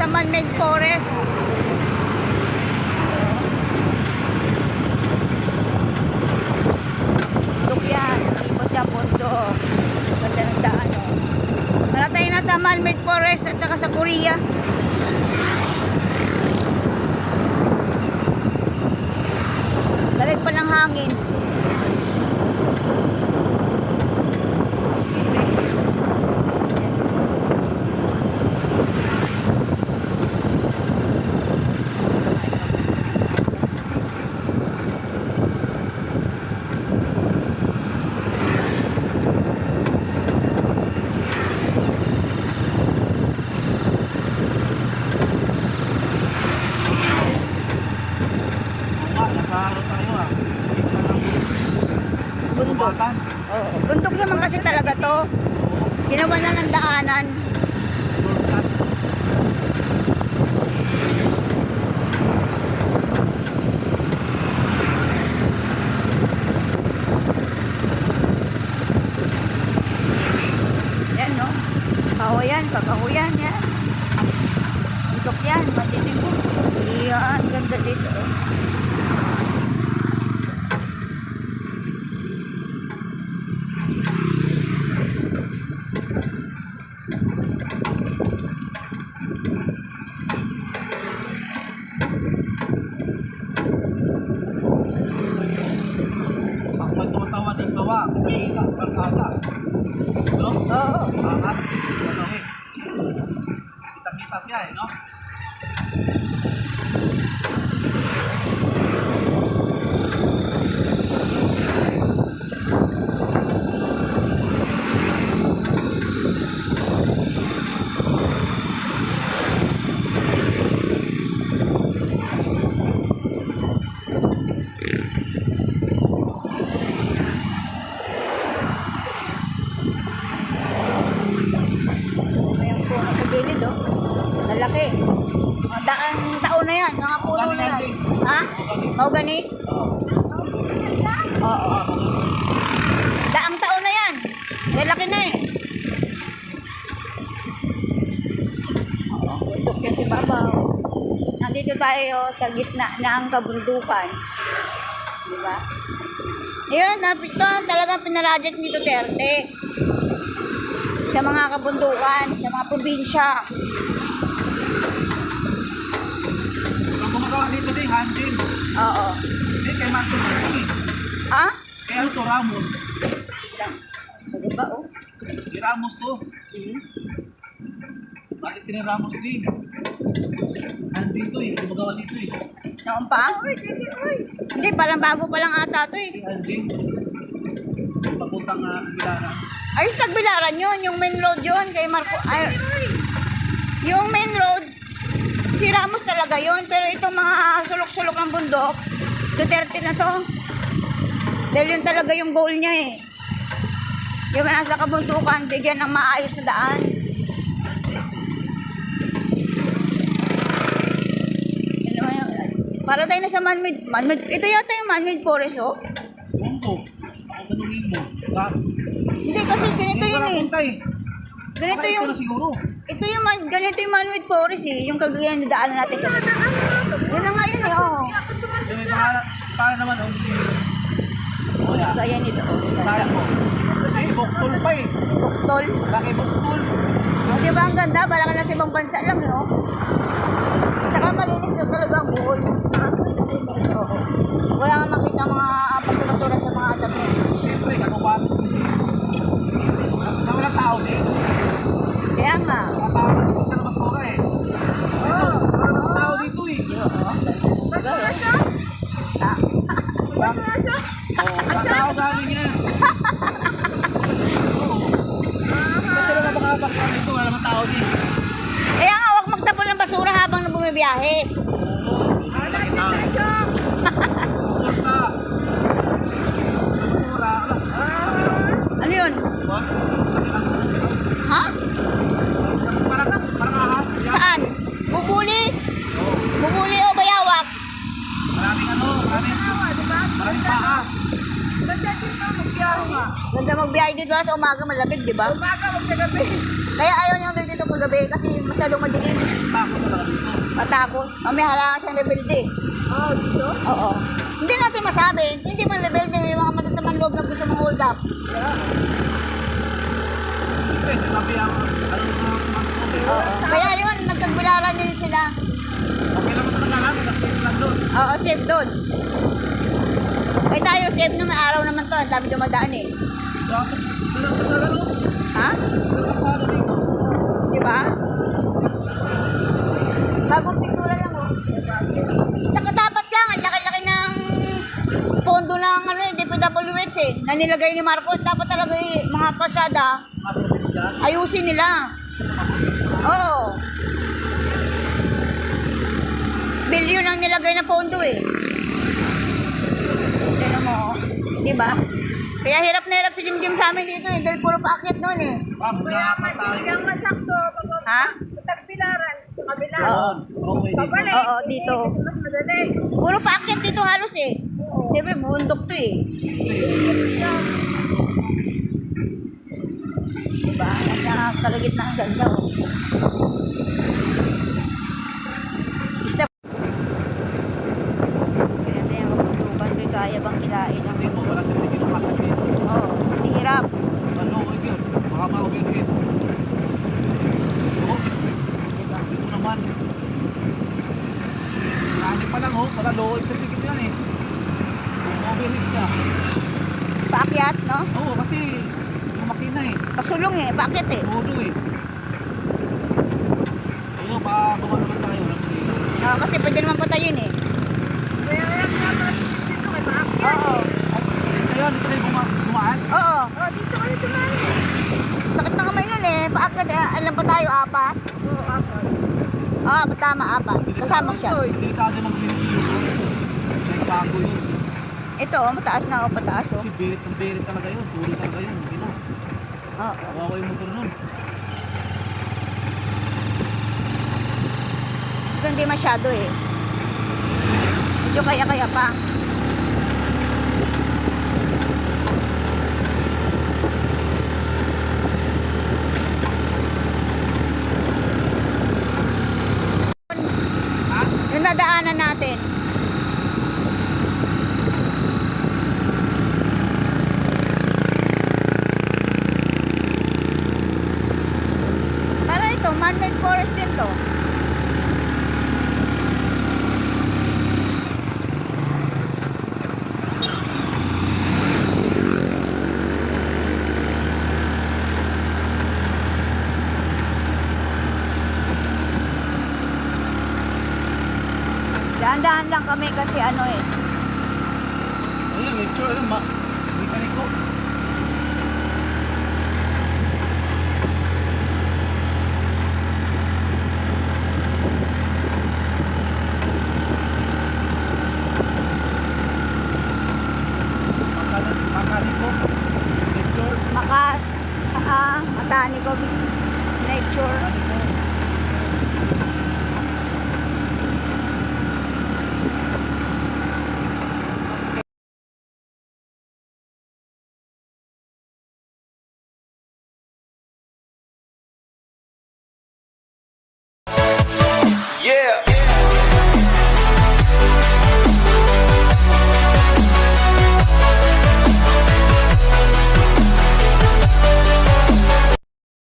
sa man-made forest. Bundok yan. Ikot yan, bundok. Ganda ng daan, oh. Na sa man-made forest at saka sa Korea. Lamig pa ng hangin. Bundok. Oo. Bundok naman kasi talaga to. Ginawa na ng daanan. Yan, no? Kahoyan, kakahuyan, yan. Bundok yan, mo. Iyan, ganda dito. oh. Ang pagtumatawa ng sawa, kita-kita sa kalsada. No? Oo. Matawid. Kita-kita siya eh, no? Ayan puno sa gilid, oh. Lalaki. Mga daang taon na yan, mga puno na yan. Ha? Mahogany? Oo. Daang taon na yan. Lalaki na eh. Oo, bundok yan si Babaw. Nandito tayo sa gitna ng kabundukan. Di ba? Ayun, ito talagang pinaradyak ni Duterte sa mga kabundukan, sa mga probinsya. Ang gumagawa dito din, Hanjin. Oo. Hindi, kay Marcos eh. Ha? Kay Alto Ramos. Lang. Di ba, oh? Di Ramos to. Mhm. Bakit ni Ramos din? Nandito eh, gumagawa dito eh. Noon pa? Hindi, parang bago pa lang ata to eh. Hanjin. Papuntang uh, Bilaran. Ayos nagbilaran yun, yung main road yun kay Marco. Ay, yung main road, si Ramos talaga yun. Pero itong mga sulok-sulok ng bundok, Duterte na to. Dahil yun talaga yung goal niya eh. Yung nasa kabundukan, bigyan ng maayos na daan. Para tayo na sa man-made. Ito yata yung man-made forest, oh. Ako tanungin mo. Hindi, kasi ganito yun eh. eh. Ganito yung... Siguro. Ito yung man, ganito yung man-made forest eh. Yung kagayan na daanan natin kanina. Yun na nga yun eh, oo. Yung may para naman oh. Oh. Kagayan nito, oh. Sayang mo. Ay, buktol pa eh. Buktol. Laki buktol. Oh, di ba ang ganda? Para ka nasa ibang bansa lang eh, oh. Oh, tao. Oo. Ba't sila mabakabakla dito? Wala naman tao din. Kaya nga, huwag magtapon ng basura habang bumibiyahe. Kursa. Basura. Ano yun? What? Ha? Parang, parang ahas. Yan. Saan? Bubuli? Oo. Bubuli o bayawak? Maraming ano, maraming, maraming paa. Ganda magbiyahe dito sa umaga malamig, di ba? Umaga, magkagabi. Kaya ayaw nyo dito gabi kasi masyadong madilim. Tako talaga dito. Matakot. Mamaya halangan siyang rebelde. Oh, dito? Oo. Hindi natin masabi. Hindi man rebelde yung mga masasamang loob na gusto mong hold up. Siyempre, ang ano mga. Kaya yun, nagtagbilaran yun sila. Okay naman talaga namin kasi lang doon. Oo, safe doon. Eh tayo, safe naman. Araw naman to. Ang dami dumadaan eh. Ha? Dalang kasala dito. Di ba? Bagong pintura lang oh. Tsaka dapat lang, ang laki-laki ng pondo ng ano, eh, DPWH eh, na nilagay ni Marcos. Dapat talaga eh, mga probinsya. ayusin nila. Oo. Bilyon ang nilagay na pondo eh. Tignan mo, oh. Di ba? Kaya hirap na hirap si Jim Jim sa amin dito eh, dahil puro paakyat noon eh. Pa tayo. Bilang masakto. Ha? Tagpilaran. Sa kabila. Oo. Okay dito. Pabalik. Oo, dito. Dito mas madali. Puro paakyat dito halos eh. Siyempre, bundok to eh. Diba? Nasa kalagitnaan ganda oh. Basta Kaya tayo magtutukan kay kaya bang kilain ang dito. Oo, kasi hirap. Ano ko yun? Baka ma-overheat. Oo. Diba? Dito naman. Marami pa lang oh. Pala low kasi gito yan eh. Overheat siya. Paakyat, no? Oo, kasi yung makina eh. Pasulong eh, paakyat eh. Todo eh. Ayun, baka naman tayo. Sila. Ah, kasi pwede naman patayin eh. Kaya yan nga mas dito may maakyat. Oo. Ito yun, ito na yung guma- gumaan. Oo. Oh, dito kayo tumali. Sakit na kamay Paakyat, eh, alam pa tayo, apat. Oo, apat. Ah, tama, apat. Kasama siya. Delikado ng pinipilo ko. May bago yun. Ito, oh, mataas na, oh, pataas, oh. Kasi berit ng berit talaga yun. Tuloy talaga yun. Hindi na. Oo. Kawawa yung motor nun. Ito hindi masyado eh. Medyo kaya-kaya pa. Ha? Nadaanan natin. Para ito, man-made forest din to. Kami kasi ano eh. Ayun, lecture. Ano, ma mekaniko. Makanik- Makaniko. Lecture. Maka, ah, matani ko. Nature. Makaniko.